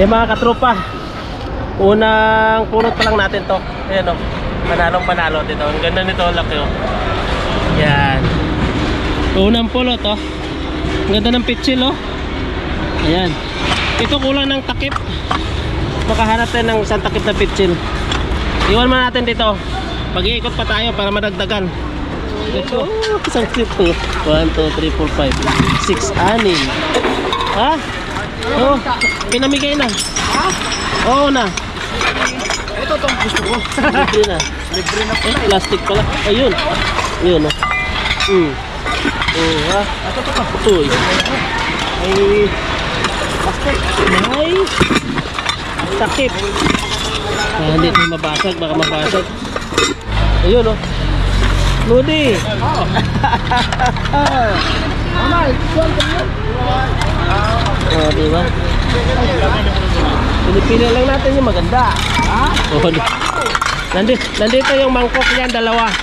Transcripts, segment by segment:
Yan mga katropa. Unang punot pa lang natin to. Ayan o. Panalong panalo dito. Oh. Ang ganda nito laki oh. o. Yan. Unang pulot o. Ang ganda ng pitsil o. Ayan. Ito kulang ng takip. Makahanap tayo ng isang takip na pitsil. Iwan muna natin dito. Pag-iikot pa tayo para madagdagan. Ito, isang clip po. 1, 2, 3, 4, 5, 6, 6, 6, Oh, pinamigay na. Ha? Oo na. Ito itong gusto ko. Libre na. Libre na pala. Eh, plastic pala. Ayun. Ayun na. Hmm. Oo ha. Ito ito pa. Ito. Ay. Plastic. Nice. Takip. Ah, hindi ito mabasag. Baka mabasag. Ayun o. Oh. Lodi. Oo. Ah. Oh, di ba? Pinipili lang natin yung maganda. Ha? Oh, di- nandito, nandito yung mangkok niyan, dalawa.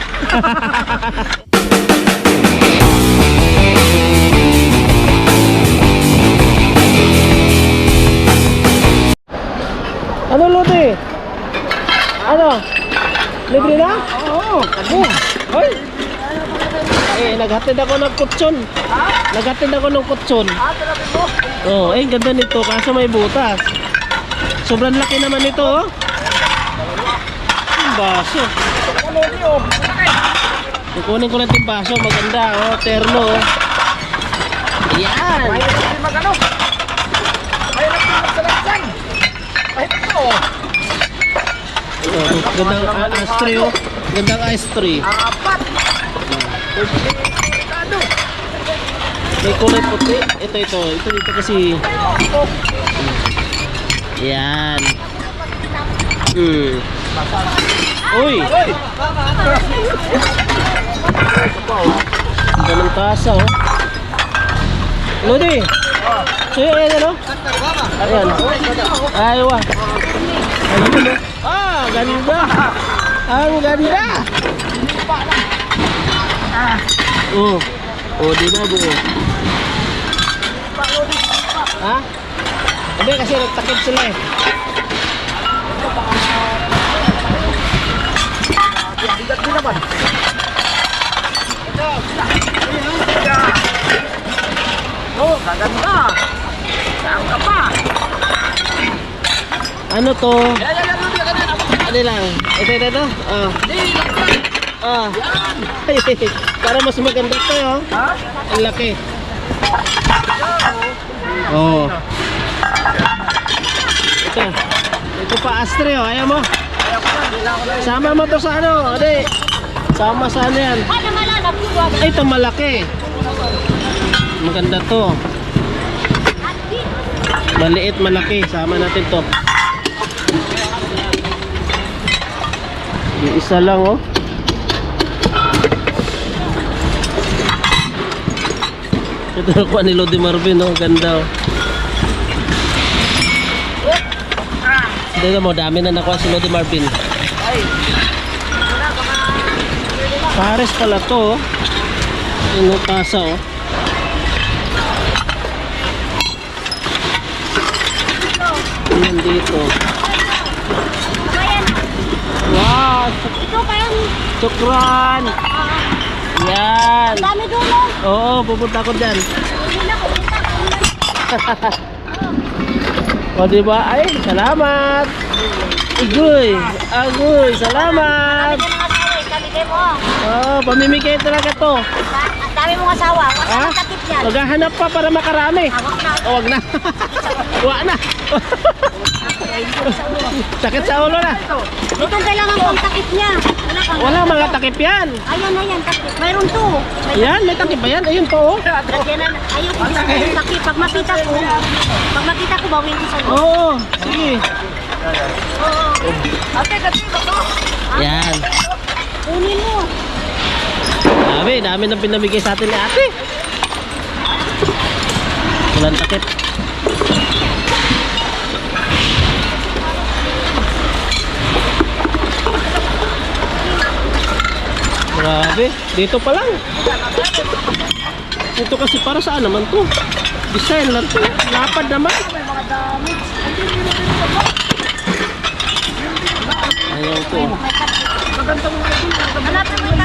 ano, Lodi? Ano? Libre na? Oo. Kamo. Hoy! Eh, naghatid ako ng kutsyon. Naghatid ako ng kutsyon. Ah, talaga mo. Oh, eh, ganda nito kaso may butas. Sobrang laki naman nito, oh. Yung baso. Kukunin ko lang yung baso, maganda, oh, terno, oh. Yan. Mahirap din mag-ano. Mahirap din magsalansan. Kahit ito. Oh, gandang uh, ashtray, oh. Gandang ashtray. Apat. May kulay puti. Ito, ito. Ito, ito kasi. Yan. Hmm. Uy! Hoy. Ganun tasa, oh. Lodi! Yun, ayan, ano? Ayan. Ay, wa. Ano yun, oh? Ah, ganda! Ang ganda! Oh. Oh, di buo? Ha? Hindi, kasi nagtakip sila eh. Bigat din naman. Oh, gaganda. Saan ka pa? Ano to? Ano lang? Ito, ito, ito. Ah. Ah. Para mas maganda to, oh. Ha? Ang laki. Oo. Oh. Ito. Ito pa astre, oh. Ayaw mo? Sama mo to sa ano, ade. Sama sa ano yan. Ay, ito malaki. Maganda to. Maliit, malaki. Sama natin to. Yung isa lang, oh. Ito nakuha ni Lodi Marvin, oh. Ganda, oh. Dito mo, dami na nakuha si Lodi Marvin. Ay. Pares pala to, oh. Yung tasa, oh. Yan dito. Wow! Ito pa yan. Sukran! Yan! Dami dulo. Oo, pupunta ko dyan. O, diba? Ay, salamat! Agoy! Agoy! Salamat! Oh, pamimigay talaga to. Ang dami mong asawa. Wala kang takip yan. Maghahanap pa para makarami. Na. O, wag na. Wag na. Sakit sa ulo na. Itong kailangan kong takip niya. Wala kang... Wala mga takip yan. Ayan na yan. Takip. Mayroon to. May Yan, may takip ba yan? Ayun po. oh. Lagyan na. Ayun. Gusto ko yung takip. Pag makita ko, pag makita ko, bawin ko sa'yo. Oo, sige. Ate, ganito to. Yan. Kunin mo. Dami, dami nang pinamigay sa atin ni ate. Walang takip. Grabe, dito pa lang. Ito kasi para saan naman to? Design lang to. Lapad naman. Ayan po. Hanapin mo yung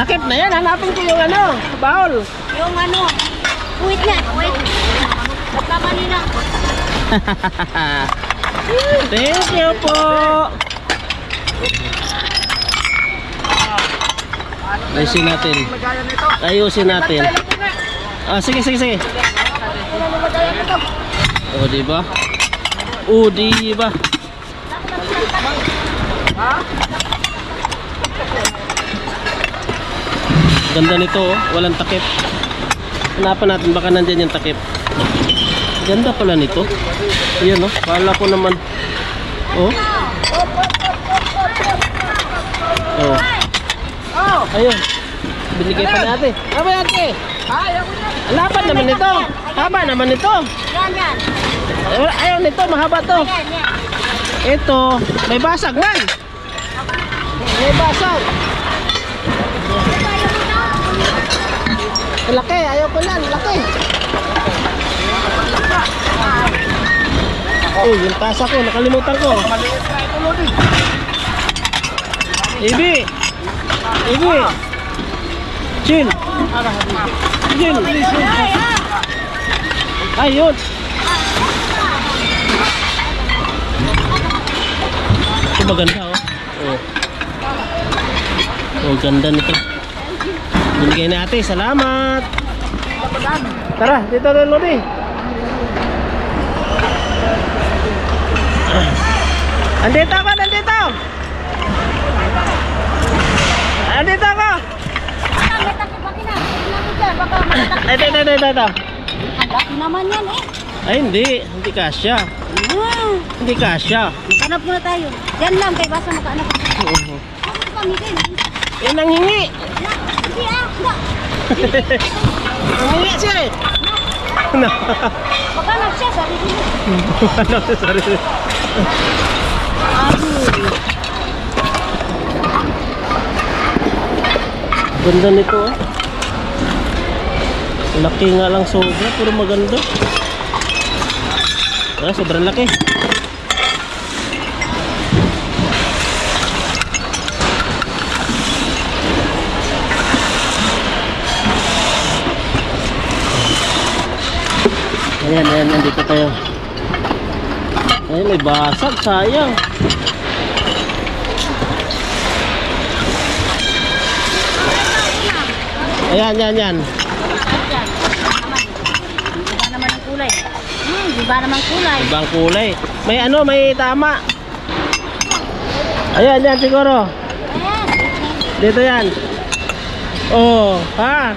takip. Na yan. Hanapin ko yung ano, baol. Yung ano, wait na, wait. Kamali na. Thank you po. Ayusin natin. Ayusin natin. Ah, sige, sige, sige. O, di ba? O, di ba? Ganda nito, oh. Walang takip. Hanapan natin, baka nandyan yung takip. Ganda pala nito. Yan, oh. Kala ko naman. Oh. Oh. Ayun. Binigay pa natin. Aba, ate. Ayaw ko yan. Laban naman nito. Haba naman nito. Yan, yan. Ay- Ayaw nito, mahaba to. Yan, yan. Ito, may basag man. May basag. Laki, ayaw ko yan, laki. Oh, yung tasa ko, nakalimutan ko. Na. Ibi! Ibi! Chill! Chill! Ayun! Ito maganda oh. Oh. Oh, ganda nito. Binigay natin, salamat! Tara, dito na Lodi. Andito ako, nandito! Andito ako! Ah, may takip. Bakit na? Bakit dyan? Baka may takip. Ay, ito, ito, ito, ito. Ang laki naman yan eh. Ay, hindi. Hindi kasya. Ah, Hindi kasya. Maghanap muna tayo. Yan lang, kay basa makahanap. Oo. Kami din. Yan ang hingi. Hindi ah. Na. Ang hingi siya eh. No. Maghanap siya, sabi ko. ano, sorry. Ganda nito oh. Laki nga lang sobra, pero maganda. Ah, sobrang laki. Ayan, ayan, nandito tayo. Ay, may basag, sayang. Ayan, yan, yan. Yan. Kulay. Hmm, iba naman kulay. Ibang kulay. May ano, may tama. Ayan, yan siguro. Dito yan. Oh, ha?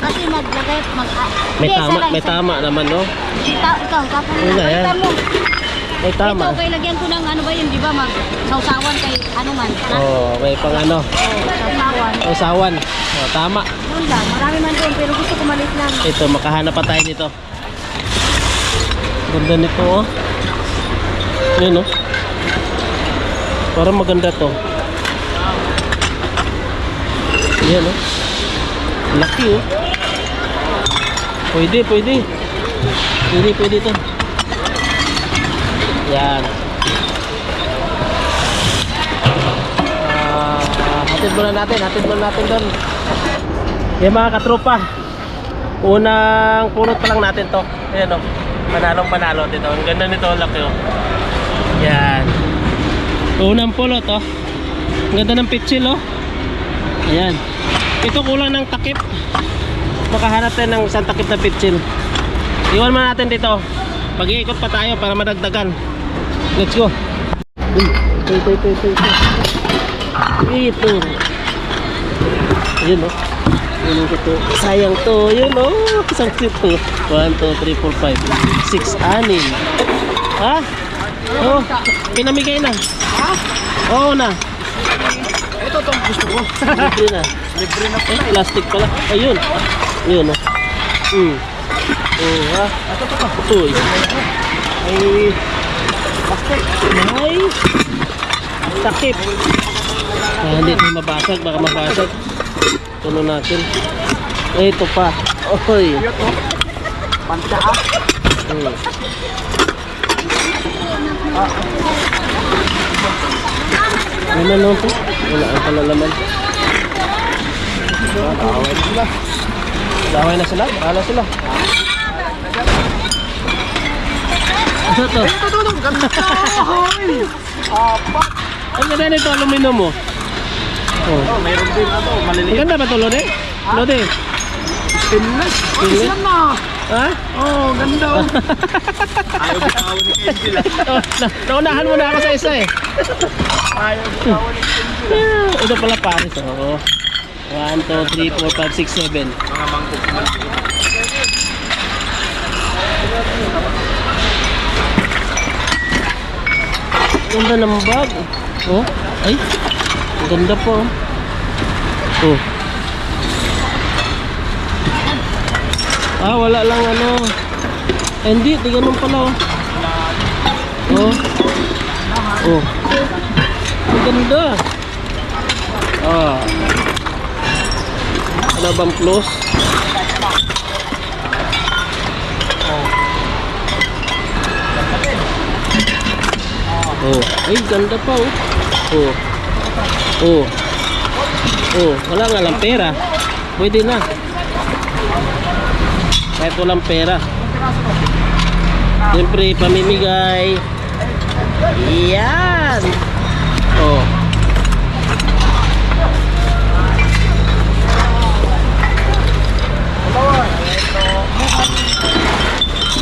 Kasi maglagay, mag... ah, may hindi, tama, may tama naman, no? Ito, ito, tapos na. yan? Balitan mo. May tama. Ito, kay lagyan ko ng ano ba yun, di ba? Mag sausawan kay ano man. Ha? Oh, may pang ano, Oh, sausawan. usawan. Oh, tama. Yun lang, marami man doon, pero gusto ko maliit lang. Ito, makahanap pa tayo dito. Ganda nito, oh. Yan, oh. Parang maganda to. Yan, oh. Laki, oh. Pwede, pwede. Pwede, pwede to. Yan. Ah, hatid muna natin, hatid muna natin doon. Yan mga katropa. Unang pulot pa lang natin to. Ayan o. Panalong panalo dito. Ang ganda nito, laki o. Yan. Unang pulot o. Ang ganda ng pitsil o. Ayan. Ito kulang ng takip. Makahanap tayo ng isang takip na pitsil. Iwan muna natin dito. Pag-iikot pa tayo para madagdagan. Let's go. Ito, ito, ito, ito. Ito. Ito. Ayun Yun ko to. Sayang to. Yun o. Isang to. 1, 2, 3, 4, 5, 6, anin. Ha? Oh, pinamigay na. Ha? Oo na. Ito itong gusto ko. Libre na. Libre na Eh, plastic pala. Ayun. Ayun o. Hmm. Oh, ha? Ito to to. Ito. eh. Ay. Plastic. Ay. Takip. Ah, hindi ito mabasag. Baka mabasag. Tuno natin. Eh, ito pa. Oy. Cute oh. Panta ah. Hmm. Ano naman to? Wala ang pala naman. Away sila. Laway na sila? Bahala sila. Ano to? Ito, ito, ito. Ganda. Hoy. Apat. Ang ganda nito, aluminum mo. Oh. Oh, mayroon din Ang maliliit. ganda ba ito, Lode? Lode? Stainless. Oh, Stainless? na. Ha? Oh, ganda. oh. Ayaw bitawan ni Kenji lang. Oh, na naunahan mo na ako sa isa eh. Ayaw bitawan ni lang. Ah, Ito pala Paris. Oo. 1, 2, 3, 4, 5, 6, 7. Mga mangkok. Ganda ng bag. Oh, ay. Ang ganda po. Oh. Ah, wala lang ano. Hindi, di ganun pala oh. Oh. Oh. Ang ganda. Ah. Ano bang plus? Oh, ay ganda pa oh. Oh. Oh. Oh, wala nga lang pera. Pwede na. Kahit walang pera. Siyempre, pamimigay. Yan. Oh.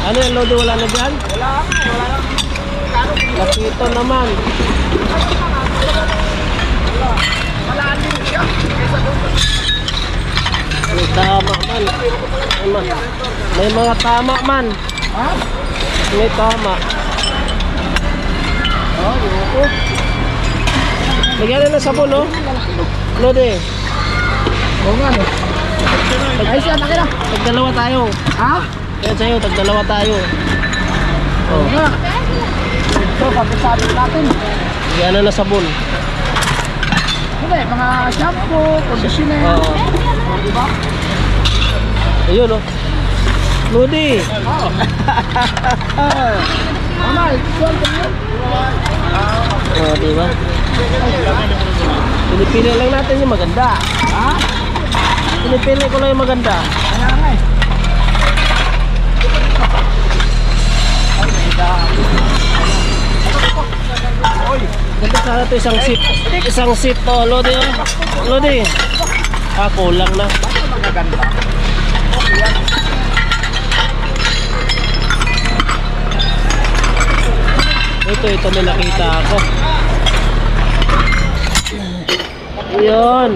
Ano yung lodo wala na dyan? Wala wala Lakito naman. Malalim siya. Kaysa doon. May tama man. May, ma- may mga tama man. Ha? May tama. Oh, yoko. Lagyan na ng sabon, no? Lode, Oo nga, no. Ayos yan, akin na. tagdalawa tayo. Ha? Yan sa'yo, tagdalawa tayo. Oo Oh. Ito, pagkasabi natin. lagyan na ng sabon. Hindi, mga shampoo, conditioner. Oo. Oh, di ba? Ayun, oh. Lodi. Oo. Mama, ito ang ganyan. Oh, di ba? Pinipili lang natin yung maganda. Ha? Pinipili ko lang yung maganda. Kaya nga eh. Sana ito isang seat. Isang seat to, Lodi. oh. Lodi. Ah, kulang na. Ito, ito may nakita ako. Yun.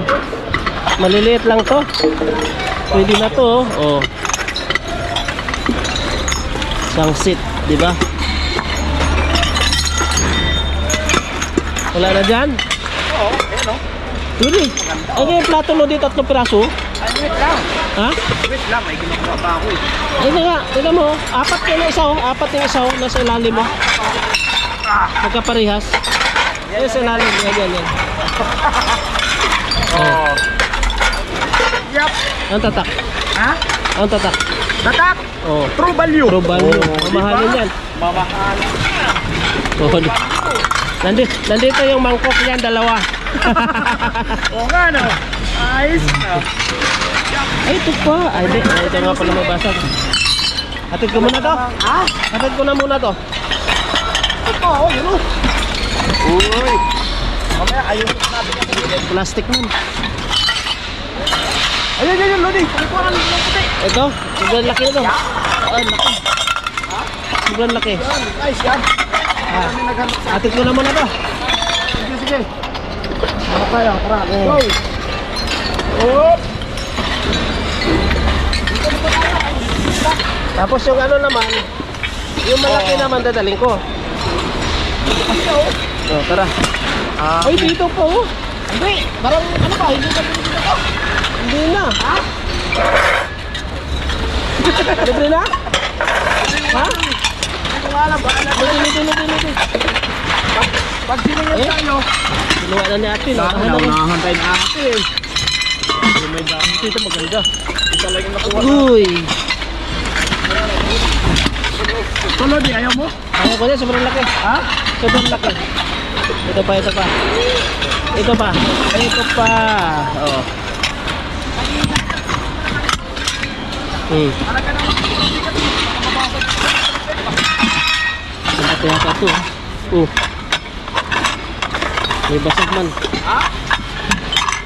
Maliliit lang to. Pwede na to, oh. oh. Isang seat, di ba? Wala na dyan? Oo, ayun o. Lodi. Ang yung plato no dito, tatlong piraso. Ay, wait lang. Ha? Wait lang, may ginagawa pa ako eh. Ayun na nga, tignan mo. Apat kayo na isa, oh. Apat yung isa, oh. Nasa ilalim mo. Magkaparehas. Ayun sa ilalim. Yan, yan, yan. Oo. Yup. Ang tatak. Ha? Ang tatak. Tatak! Oh. True value. True value. Oo, Mamahalin yan. Mamahal. Oh, di- nandito, nandito yung mangkok niyan, dalawa. Oo nga no. Ayos na. Ay, ito pa. Ay, di. Ay, ito nga pala mabasag. Hatid ko muna to. Ha? Hatid ko na muna to. Ito, oh, yun o. Uy. Mamaya, ayusin natin yan. Plastic nun. Ayun, ayun, Lodi. Kukuha ng puti. Ito, sobrang laki nito. Ay, laki. Sobrang laki. Yan, ayos yan. Ah. Hatid ko na muna to. Sige, sige. Ano tayo? Tara, go. Oh. Tapos yung ano naman, yung malaki naman dadaling ko. Oh, tara. Ah, Ay, dito po. oh. hindi. Parang ano ba? Hindi ka pinili ko. Hindi na. Ha? Libre na? Ha? Nga alam. Baka na. Libre, libre, libre, libre. Pag siningil Eh? tayo. Kinuha na naunahan tayo na ate eh. May dami dito maganda. Ito lang yung nakuha. Uy. Ito, Lodi, ayaw mo? Ayaw ko niya, sobrang laki. Ha? Sobrang laki. Ito pa, ito pa. Ito pa. Ito pa. Oh. Hmm. Ang kaya ka to. Oh. May basag man. Ha?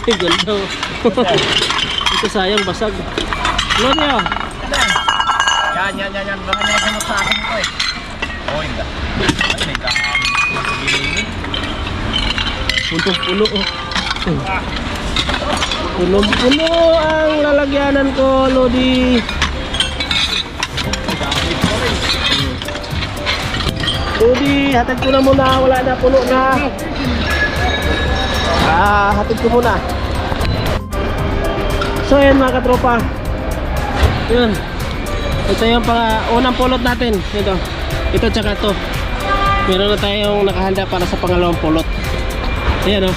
Ay, ganda. oh. Ito sayang basag. Niya? Yan, yan, yan, yan. Baka niya sa akin ito eh. Oh, hindi. Ay, may dami. Puntong puno oh. Punong puno ang lalagyanan ko, Lodi. Lodi, hatid ko na muna. Wala na, puno na. Ah, hatid ko muna. So, yan mga katropa. Yun. Ito yung pang unang pulot natin. Ito. Ito tsaka to. Meron na tayong nakahanda para sa pangalawang pulot. Ayan o.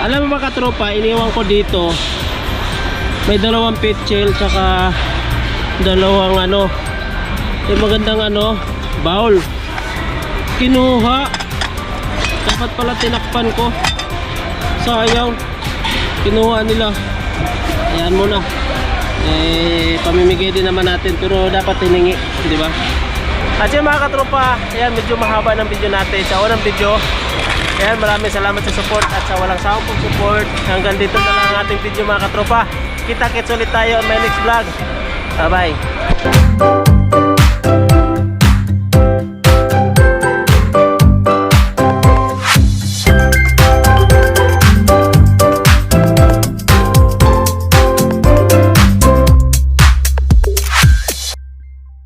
Alam mo mga katropa, iniwan ko dito. May dalawang pitchel tsaka dalawang ano. Yung magandang ano, bowl. Kinuha. Dapat pala tinakpan ko. Sayang. Kinuha nila. Ayan muna. Eh, pamimigay din naman natin pero dapat hiningi, di ba? At yun mga katropa, ayan medyo mahaba ng video natin sa unang video. Ayan, maraming salamat sa support at sa walang sawang pong support. Hanggang dito na lang ang ating video mga katropa. Kita-kits ulit tayo on my next vlog. Bye-bye.